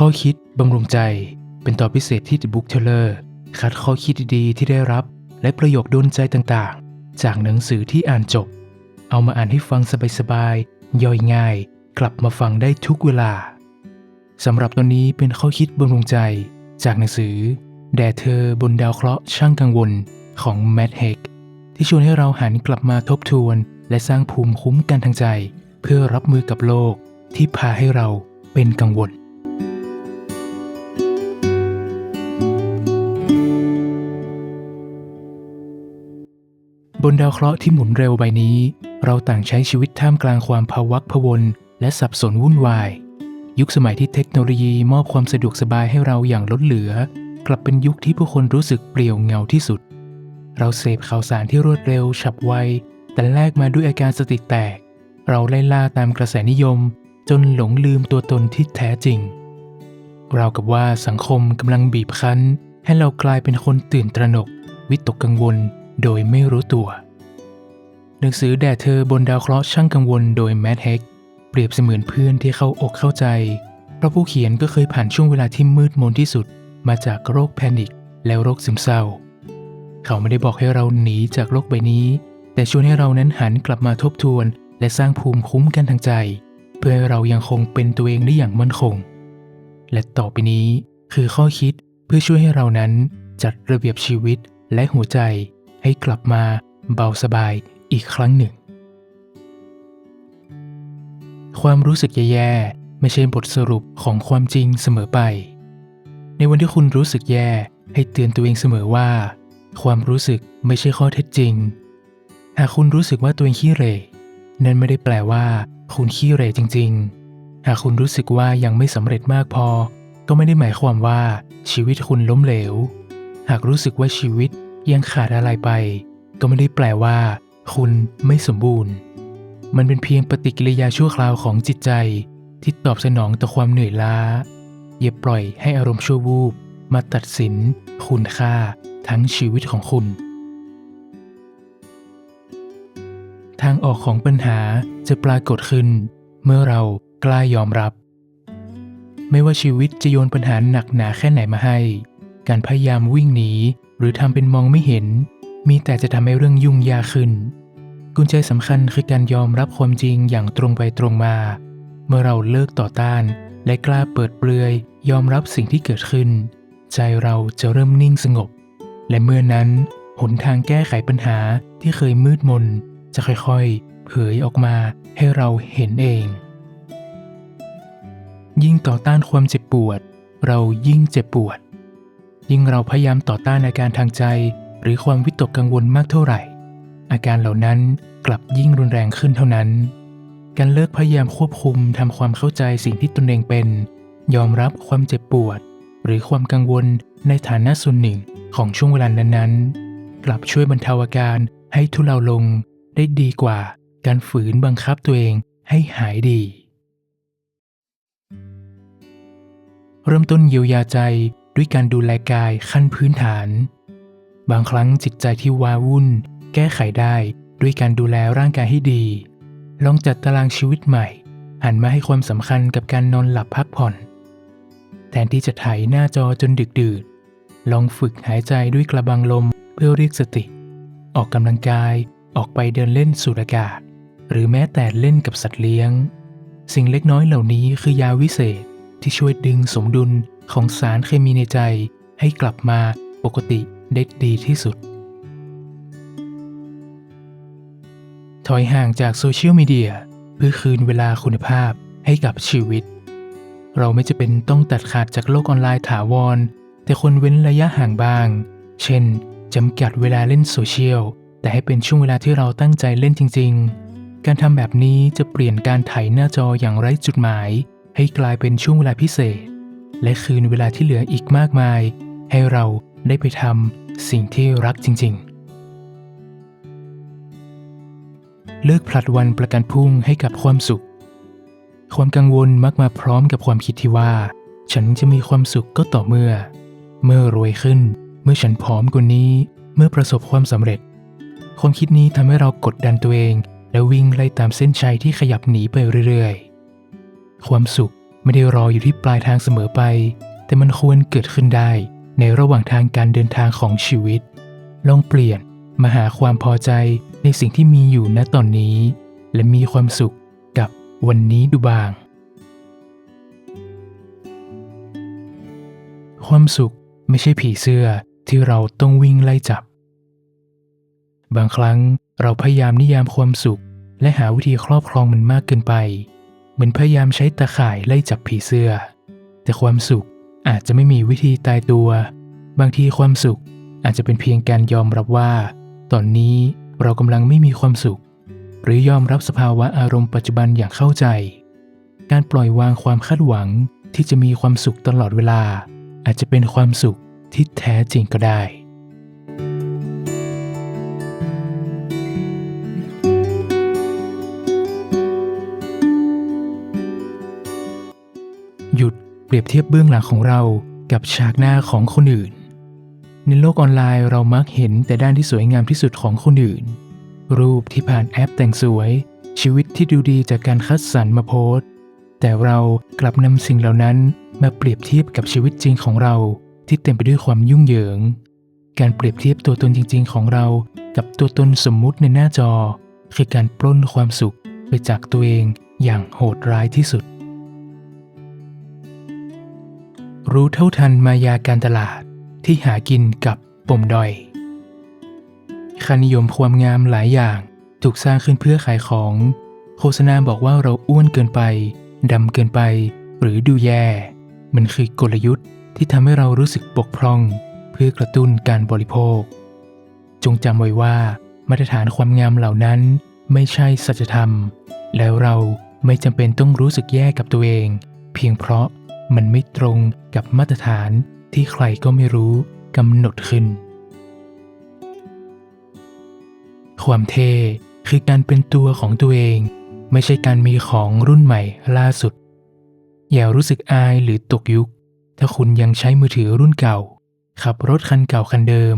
ข้อคิดบำรุงใจ เป็นตอนพิเศษที่ The Book Teller คัดข้อคิดดีๆ ที่ได้รับ และประโยคโดนใจต่างๆ จากหนังสือที่อ่านจบ เอามาอ่านให้ฟังสบายๆ ย่อยง่าย กลับมาฟังได้ทุกเวลาสำหรับตอนนี้เป็นข้อคิดบำรุงใจ จากหนังสือ แด่เธอบนดาวเคราะห์ช่างกังวลของแมดเฮกที่ชวนให้เราหันกลับมาทบทวน และสร้างภูมิคุ้มกันทางใจ เพื่อรับมือกับโลกที่พาให้เราเป็นกังวล บนดาวเคราะห์ที่หมุนเร็วใบนี้ เราต่างใช้ชีวิตท่ามกลางความภาวักพวนและสับสนวุ่นวาย ยุคสมัยที่เทคโนโลยีมอบความสะดวกสบายให้เราอย่างล้นเหลือ กลับเป็นยุคที่ผู้คนรู้สึกเปลี่ยวเหงาที่สุด เราเสพข่าวสารที่รวดเร็ว ฉับไว แต่แลกมาด้วยอาการสติแตก เราไล่ล่าตามกระแสนิยม จนหลงลืมตัวตนที่แท้จริง เราวกับว่าสังคมกำลังบีบคั้น ให้เรากลายเป็นคนตื่นตระหนก วิตกกังวล โดยไม่รู้ตัว หนังสือแด่เธอบนดาวเคราะห์ช่างกังวลโดยแมดเฮกเปรียบเสมือนเพื่อนที่เข้าอกเข้าใจ เพราะผู้เขียนก็เคยผ่านช่วงเวลาที่มืดมนที่สุด มาจากโรคแพนิคและโรคซึมเศร้า เขาไม่ได้บอกให้เราหนีจากโลกใบนี้ แต่ชวนให้เรานั้นหันกลับมาทบทวน และสร้างภูมิคุ้มกันทางใจ เพื่อให้เรายังคงเป็นตัวเองได้อย่างมั่นคง และต่อไปนี้คือข้อคิดเพื่อช่วยให้เรานั้นจัดระเบียบชีวิตและหัวใจ ให้กลับมาเบาสบายอีกครั้งหนึ่ง ความรู้สึกแย่ๆไม่ใช่บทสรุปของความจริงเสมอไป ในวันที่คุณรู้สึกแย่ให้เตือนตัวเองเสมอว่า ความรู้สึกไม่ใช่ข้อเท็จจริง หากคุณรู้สึกว่าตัวเองขี้เหร่นั่นไม่ได้แปลว่า คุณขี้เหร่จริง ๆ หากคุณรู้สึกว่ายังไม่สำเร็จมากพอ ก็ไม่ได้หมายความว่าชีวิตคุณล้มเหลว หากรู้สึกว่าชีวิต ยังขาดอะไรไป ก็ไม่ได้แปลว่า คุณไม่สมบูรณ์ มันเป็นเพียงปฏิกิริยาชั่วคราวของจิตใจ ที่ตอบสนองต่อความเหนื่อยล้า อย่าปล่อยให้อารมณ์ชั่ววูบมาตัดสิน คุณค่าทั้งชีวิตของคุณ ทางออกของปัญหาจะปรากฏขึ้น เมื่อเรากล้ายอมรับ ไม่ว่าชีวิตจะโยนปัญหาหนักหนาแค่ไหนมาให้ การพยายามวิ่งหนีหรือทำเป็นมองไม่เห็น มีแต่จะทำให้เรื่องยุ่งยากขึ้น กุญแจสำคัญคือการยอมรับความจริงอย่างตรงไปตรงมา เมื่อเราเลิกต่อต้าน และกล้าเปิดเปลือย ยอมรับสิ่งที่เกิดขึ้น ใจเราจะเริ่มนิ่งสงบ และเมื่อนั้นหนทางแก้ไขปัญหาที่เคยมืดมน จะค่อยๆ เผยออกมาให้เราเห็นเอง ยิ่งต่อต้านความเจ็บปวด เรายิ่งเจ็บปวด ยิ่งเราพยายามต่อต้านอาการทางใจ หรือความวิตกกังวลมากเท่าไหร่ อาการเหล่านั้นกลับยิ่งรุนแรงขึ้นเท่านั้น การเลิกพยายามควบคุมทำความเข้าใจสิ่งที่ตนเองเป็น ยอมรับความเจ็บปวด หรือความกังวลในฐานะส่วนหนึ่งของช่วงเวลานั้นๆ กลับช่วยบรรเทาอาการให้ทุเลาลงได้ดีกว่าการฝืนบังคับตัวเองให้หายดี เริ่มต้นเยียวยาใจ ด้วยการดูแลกายขั้นพื้นฐาน บางครั้งจิตใจที่ว้าวุ่น แก้ไขได้ด้วยการดูแลร่างกายให้ดี ลองจัดตารางชีวิตใหม่ หันมาให้ความสำคัญกับการนอนหลับพักผ่อน แทนที่จะไถหน้าจอจนดึกดื่นลองฝึกหายใจด้วยกระบังลมเพื่อเรียกสติ ออกกำลังกายออกไปเดินเล่นสูดอากาศ หรือแม้แต่เล่นกับสัตว์เลี้ยง สิ่งเล็กน้อยเหล่านี้คือยาวิเศษที่ช่วยดึงสมดุล ของสารเคมีในใจให้กลับมาปกติได้ดีที่สุด ถอยห่างจากโซเชียลมีเดียเพื่อคืนเวลาคุณภาพให้กับชีวิต เราไม่จะเป็นต้องตัดขาดจากโลกออนไลน์ถาวร แต่คนเว้นระยะห่างบ้าง เช่นจำกัดเวลาเล่นโซเชียล แต่ให้เป็นช่วงเวลาที่เราตั้งใจเล่นจริง ๆ การทำแบบนี้จะเปลี่ยนการไถหน้าจออย่างไร้จุดหมาย ให้กลายเป็นช่วงเวลาพิเศษ และคืนเวลาที่เหลืออีกมากมาย ให้เราได้ไปทำสิ่งที่รักจริง ๆ เลิกผลัดวันประกันพรุ่งให้กับความสุข ความกังวลมักมาพร้อมกับความคิดที่ว่า ฉันจะมีความสุขก็ต่อเมื่อ เมื่อรวยขึ้น เมื่อฉันผอมกว่านี้ เมื่อประสบความสำเร็จ ความคิดนี้ทำให้เรากดดันตัวเอง และวิ่งไล่ตามเส้นชัยที่ขยับหนีไปเรื่อยๆ ความสุข ไม่ได้รออยู่ที่ปลายทางเสมอไป แต่มันควรเกิดขึ้นได้ ในระหว่างทางการเดินทางของชีวิต ลองเปลี่ยนมาหาความพอใจในสิ่งที่มีอยู่ณตอนนี้ และมีความสุขกับวันนี้ดูบ้าง ความสุขไม่ใช่ผีเสื้อที่เราต้องวิ่งไล่จับ บางครั้งเราพยายามนิยามความสุข และหาวิธีครอบครองมันมากเกินไป เหมือนพยายามใช้ตาข่ายไล่จับผีเสื้อ แต่ความสุขอาจจะไม่มีวิธีตายตัว บางทีความสุขอาจจะเป็นเพียงการยอมรับว่า ตอนนี้เรากำลังไม่มีความสุข หรือยอมรับสภาวะอารมณ์ปัจจุบันอย่างเข้าใจ การปล่อยวางความคาดหวังที่จะมีความสุขตลอดเวลา อาจจะเป็นความสุขที่แท้จริงก็ได้ เปรียบเทียบเบื้องหลังของเรากับฉากหน้าของคนอื่น ในโลกออนไลน์เรามักเห็นแต่ด้านที่สวยงามที่สุดของคนอื่น รูปที่ผ่านแอปแต่งสวย ชีวิตที่ดูดีจากการคัดสรรมาโพสต์แต่เรากลับนำสิ่งเหล่านั้นมาเปรียบเทียบกับชีวิตจริงของเราที่เต็มไปด้วยความยุ่งเหยิง การเปรียบเทียบตัวตนจริง ๆ ของเรา กับตัวตนสมมุติในหน้าจอ คือการปล้นความสุขไปจากตัวเองอย่างโหดร้ายที่สุด รู้เท่าทันมายาการตลาดที่หากินกับปมด้อยค่านิยมความงามหลายอย่างถูกสร้างขึ้นเพื่อขายของ โฆษณาบอกว่าเราอ้วนเกินไปดำเกินไป หรือดูแย่ มันคือกลยุทธ์ที่ทำให้เรารู้สึกบกพร่อง เพื่อกระตุ้นการบริโภค จงจำไว้ว่ามาตรฐานความงามเหล่านั้นไม่ใช่สัจธรรม แล้วเราไม่จำเป็นต้องรู้สึกแย่กับตัวเอง เพียงเพราะ มันไม่ตรงกับมาตรฐานที่ใครก็ไม่รู้กำหนดขึ้น ความเท่คือการเป็นตัวของตัวเอง ไม่ใช่การมีของรุ่นใหม่ล่าสุด อย่ารู้สึกอายหรือตกยุค ถ้าคุณยังใช้มือถือรุ่นเก่า ขับรถคันเก่าคันเดิม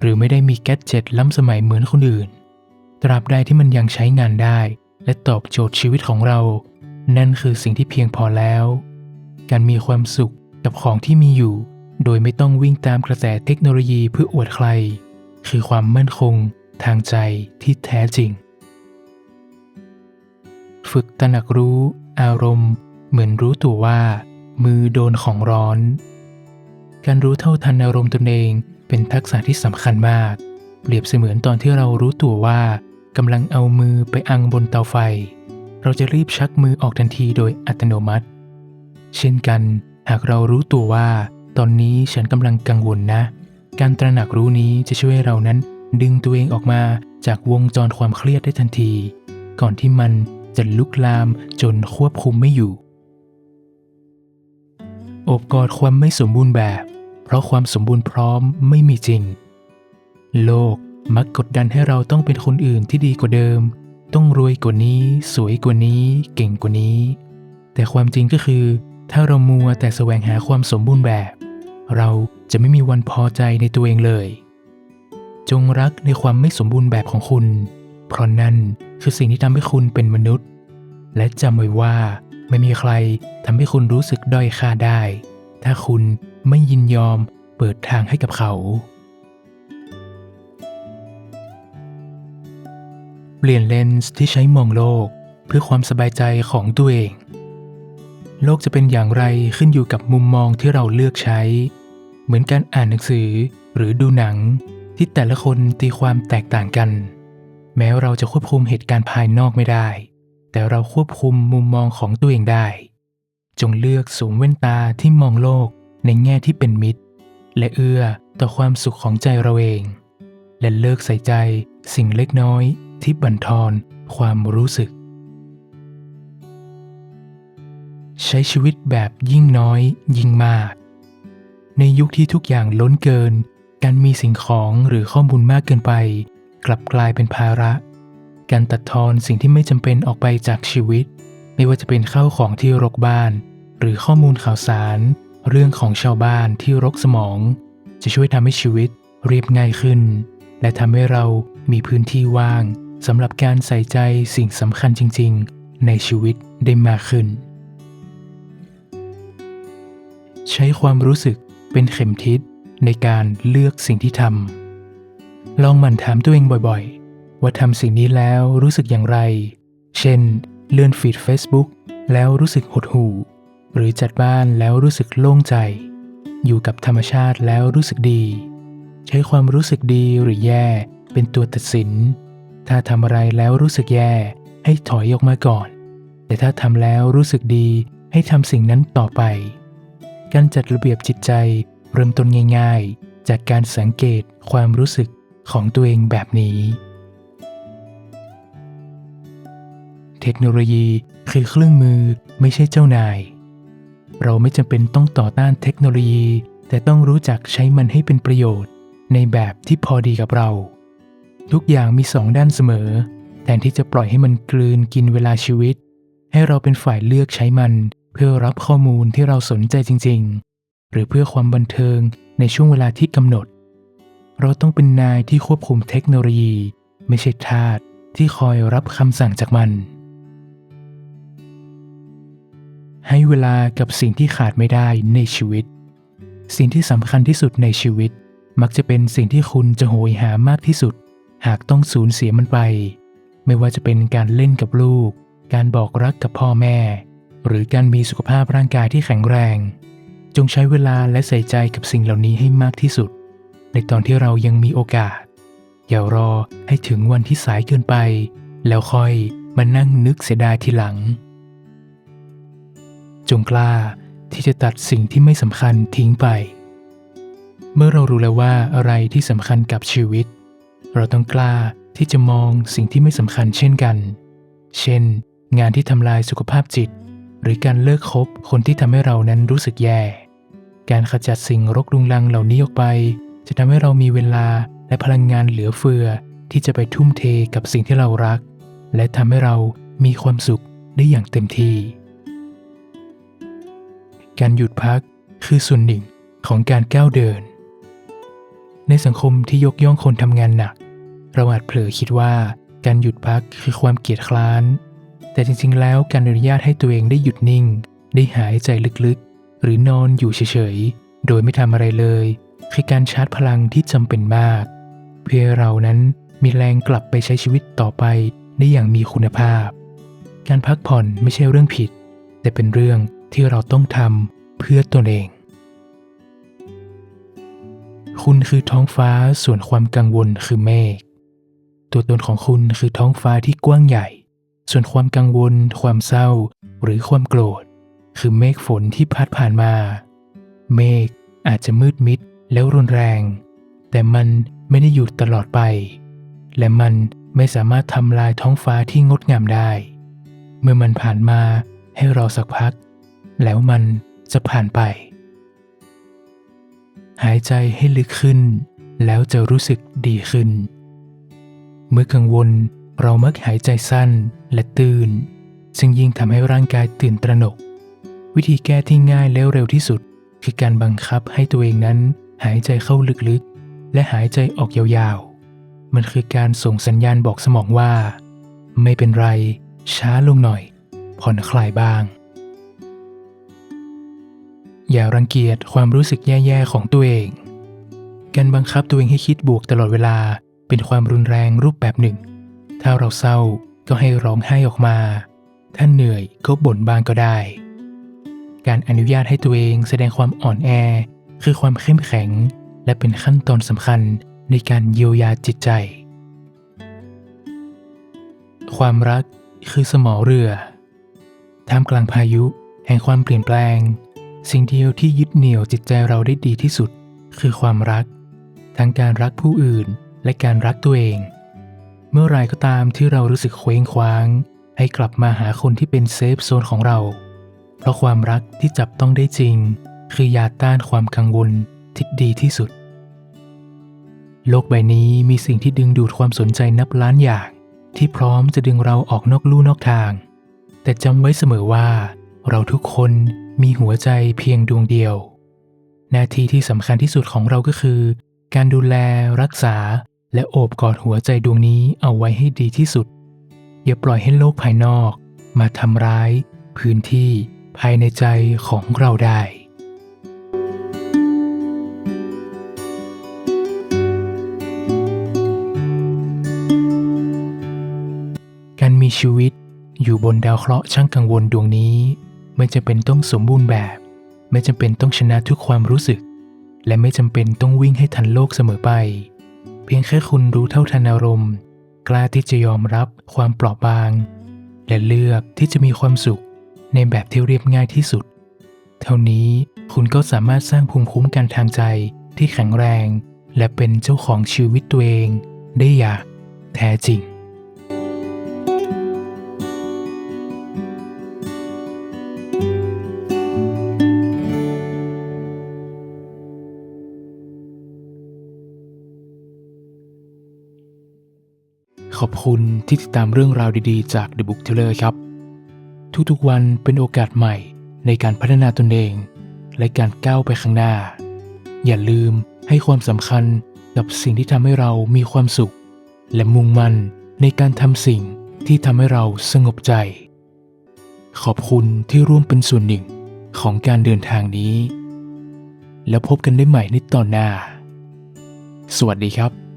หรือไม่ได้มีแก๊สเจ็ตล้ำสมัยเหมือนคนอื่น ตราบใดที่มันยังใช้งานได้ และตอบโจทย์ชีวิตของเรา นั่นคือสิ่งที่เพียงพอแล้ว การมีความสุขกับของที่มีอยู่ โดยไม่ต้องวิ่งตามกระแสเทคโนโลยีเพื่ออวดใคร คือความมั่นคงทางใจที่แท้จริง ฝึกตระหนักรู้อารมณ์ เหมือนรู้ตัวว่า มือโดนของร้อน การรู้เท่าทันอารมณ์ตนเองเป็นทักษะที่สำคัญมาก เปรียบเสมือนตอนที่เรารู้ตัวว่ากำลังเอามือไปอังบนเตาไฟ เราจะรีบชักมือออกทันทีโดยอัตโนมัติ เช่นกัน หากเรารู้ตัวว่า ตอนนี้ฉันกำลังกังวลนะ การตระหนักรู้นี้จะช่วยเรานั้นดึงตัวเองออกมาจากวงจรความเครียดได้ทันที ก่อนที่มันจะลุกลามจนควบคุมไม่อยู่ อบกอดความไม่สมบูรณ์แบบ เพราะความสมบูรณ์พร้อมไม่มีจริง โลกมักกดดันให้เราต้องเป็นคนอื่นที่ดีกว่าเดิม ต้องรวยกว่านี้ สวยกว่านี้ เก่งกว่านี้ แต่ความจริงก็คือ ถ้าเรามัวแต่แสวงหาความสมบูรณ์แบบ เราจะไม่มีวันพอใจในตัวเองเลย จงรักในความไม่สมบูรณ์แบบของคุณ เพราะนั่นคือสิ่งที่ทำให้คุณเป็นมนุษย์ และจำไว้ว่าไม่มีใครทำให้คุณรู้สึกด้อยค่าได้ ถ้าคุณไม่ยินยอมเปิดทางให้กับเขา เปลี่ยนเลนส์ที่ใช้มองโลก เพื่อความสบายใจของตัวเอง โลกจะเป็นอย่างไรขึ้นอยู่กับมุมมองที่เราเลือกใช้ เหมือนการอ่านหนังสือหรือดูหนังที่แต่ละคนตีความแตกต่างกัน แม้เราจะควบคุมเหตุการณ์ภายนอกไม่ได้ แต่เราควบคุมมุมมองของตัวเองได้ จงเลือกสวมแว่นตาที่มองโลกในแง่ที่เป็นมิตร และเอื้อต่อความสุขของใจเราเอง และเลิกใส่ใจสิ่งเล็กน้อยที่บั่นทอนความรู้สึก ใช้ชีวิตแบบยิ่งน้อยยิ่งมาก ในยุคที่ทุกอย่างล้นเกิน การมีสิ่งของหรือข้อมูลมากเกินไป กลับกลายเป็นภาระ การตัดทอนสิ่งที่ไม่จำเป็นออกไปจากชีวิต ไม่ว่าจะเป็นข้าวของที่รกบ้าน หรือข้อมูลข่าวสาร เรื่องของชาวบ้านที่รกสมอง จะช่วยทำให้ชีวิตเรียบง่ายขึ้น และทำให้เรามีพื้นที่ว่างสำหรับการใส่ใจสิ่งสำคัญจริง ๆ ในชีวิตได้มากขึ้น ใช้ความรู้สึกเป็นเข็มทิศในการเลือกสิ่งที่ทำลองหมั่นถามตัวเองบ่อยๆ ว่าทำสิ่งนี้แล้วรู้สึกอย่างไร เช่น เลื่อนฟีด Facebook แล้วรู้สึกหดหู่ หรือจัดบ้านแล้วรู้สึกโล่งใจ อยู่กับธรรมชาติแล้วรู้สึกดี ใช้ความรู้สึกดีหรือแย่เป็นตัวตัดสิน ถ้าทำอะไรแล้วรู้สึกแย่ให้ถอยออกมาก่อน แต่ถ้าทำแล้วรู้สึกดีให้ทำสิ่งนั้นต่อไป การจัดระเบียบจิตใจเริ่มต้นง่ายๆ จากการสังเกตความรู้สึกของตัวเองแบบนี้ เทคโนโลยีคือเครื่องมือไม่ใช่เจ้านาย เราไม่จำเป็นต้องต่อต้านเทคโนโลยี แต่ต้องรู้จักใช้มันให้เป็นประโยชน์ ในแบบที่พอดีกับเรา ทุกอย่างมีสองด้านเสมอ แทนที่จะปล่อยให้มันกลืนกินเวลาชีวิต ให้เราเป็นฝ่ายเลือกใช้มัน พื่อรับข้อมูลที่เราสนใจจริง ๆ หรือเพื่อความบันเทิงในช่วงเวลาที่กำหนด เราต้องเป็นนายที่ควบคุมเทคโนโลยี ไม่ใช่ทาสที่คอยรับคำสั่งจากมัน ให้เวลากับสิ่งที่ขาดไม่ได้ในชีวิต สิ่งที่สำคัญที่สุดในชีวิต มักจะเป็นสิ่งที่คุณจะโหยหามากที่สุด หากต้องสูญเสียมันไป ไม่ว่าจะเป็นการเล่นกับลูก การบอกรักกับพ่อแม่ หรือการมีสุขภาพร่างกายที่แข็งแรง จงใช้เวลาและใส่ใจกับสิ่งเหล่านี้ให้มากที่สุด ในตอนที่เรายังมีโอกาส อย่ารอให้ถึงวันที่สายเกินไป แล้วค่อยมานั่งนึกเสียดายทีหลัง จงกล้าที่จะตัดสิ่งที่ไม่สำคัญทิ้งไป เมื่อเรารู้แล้วว่าอะไรที่สำคัญกับชีวิต เราต้องกล้าที่จะมองสิ่งที่ไม่สำคัญเช่นกัน เช่น งานที่ทำลายสุขภาพจิต หรือการเลิกคบคนที่ทำให้เรานั้นรู้สึกแย่ การขจัดสิ่งรกรุงรังเหล่านี้ออกไป จะทำให้เรามีเวลาและพลังงานเหลือเฟือ ที่จะไปทุ่มเทกับสิ่งที่เรารัก และทำให้เรามีความสุขได้อย่างเต็มที่ การหยุดพักคือส่วนหนึ่งของการก้าวเดิน ในสังคมที่ยกย่องคนทำงานหนัก เราอาจเผลอคิดว่าการหยุดพักคือความเกียจคร้าน แต่จริงๆ แล้วการอนุญาตให้ตัวเองได้หยุดนิ่ง ได้หายใจลึกๆ หรือนอนอยู่เฉยๆ โดยไม่ทำอะไรเลย คือการชาร์จพลังที่จำเป็นมาก เพื่อเรานั้นมีแรงกลับไปใช้ชีวิตต่อไปได้อย่างมีคุณภาพ การพักผ่อนไม่ใช่เรื่องผิด แต่เป็นเรื่องที่เราต้องทำเพื่อตนเอง คุณคือท้องฟ้าส่วนความกังวลคือเมฆตัวตนของคุณคือท้องฟ้าที่กว้างใหญ่ ส่วนความกังวล ความเศร้า หรือความโกรธ คือเมฆฝนที่พัดผ่านมา เมฆอาจจะมืดมิดแล้วรุนแรง แต่มันไม่ได้อยู่ตลอดไป และมันไม่สามารถทำลายท้องฟ้าที่งดงามได้ เมื่อมันผ่านมาให้รอสักพัก แล้วมันจะผ่านไป หายใจให้ลึกขึ้น แล้วจะรู้สึกดีขึ้น เมื่อกังวล เรามักหายใจสั้นและตื่น ซึ่งยิ่งทำให้ร่างกายตื่นตระหนก วิธีแก้ที่ง่ายและเร็วที่สุด คือการบังคับให้ตัวเองนั้น หายใจเข้าลึกๆ และหายใจออกยาวๆ มันคือการส่งสัญญาณบอกสมองว่า ไม่เป็นไร ช้าลงหน่อย ผ่อนคลายบ้าง อย่ารังเกียจความรู้สึกแย่ๆของตัวเอง การบังคับตัวเองให้คิดบวกตลอดเวลาเป็นความรุนแรงรูปแบบหนึ่ง ถ้าเราเศร้าก็ให้ร้องไห้ออกมา ถ้าเหนื่อยก็บ่นบ้างก็ได้ การอนุญาตให้ตัวเองแสดงความอ่อนแอ คือความเข้มแข็ง และเป็นขั้นตอนสำคัญในการเยียวยาจิตใจ ความรักคือสมอเรือ ท่ามกลางพายุแห่งความเปลี่ยนแปลง สิ่งเดียวที่ยึดเหนี่ยวจิตใจเราได้ดีที่สุด คือความรัก ทั้งการรักผู้อื่นและการรักตัวเอง เมื่อไรก็ตามที่เรารู้สึกเคว้งคว้าง ให้กลับมาหาคนที่เป็นเซฟโซนของเรา เพราะความรักที่จับต้องได้จริง คือยาต้านความกังวลที่ดีที่สุด โลกใบนี้มีสิ่งที่ดึงดูดความสนใจนับล้านอย่าง ที่พร้อมจะดึงเราออกนอกลู่นอกทาง แต่จำไว้เสมอว่า เราทุกคนมีหัวใจเพียงดวงเดียว หน้าที่ที่สำคัญที่สุดของเราก็คือ การดูแลรักษา และโอบกอดหัวใจดวงนี้เอาไว้ให้ดีที่สุด อย่าปล่อยให้โลกภายนอก มาทำร้าย พื้นที่ภายในใจของเราได้การมีชีวิตอยู่บนดาวเคราะห์ช่างกังวลดวงนี้ ไม่จำเป็นต้องสมบูรณ์แบบ ไม่จำเป็นต้องชนะทุกความรู้สึก และไม่จำเป็นต้องวิ่งให้ทันโลกเสมอไป เพียงแค่คุณรู้เท่าทันอารมณ์ กล้าที่จะยอมรับความเปราะบาง และเลือกที่จะมีความสุขในแบบที่เรียบง่ายที่สุด เท่านี้คุณก็สามารถสร้างภูมิคุ้มกันทางใจที่แข็งแรง และเป็นเจ้าของชีวิตตัวเองได้อย่างแท้จริง ที่ติดตามเรื่องราวดีๆ จาก The Book Teller ครับ ทุกๆวันเป็นโอกาสใหม่ในการพัฒนาตนเอง และการก้าวไปข้างหน้า อย่าลืมให้ความสำคัญกับสิ่งที่ทำให้เรามีความสุข และมุ่งมั่นในการทำสิ่งที่ทำให้เราสงบใจ ขอบคุณที่ร่วมเป็นส่วนหนึ่งของการเดินทางนี้ แล้วพบกันได้ใหม่ในตอนหน้า สวัสดีครับ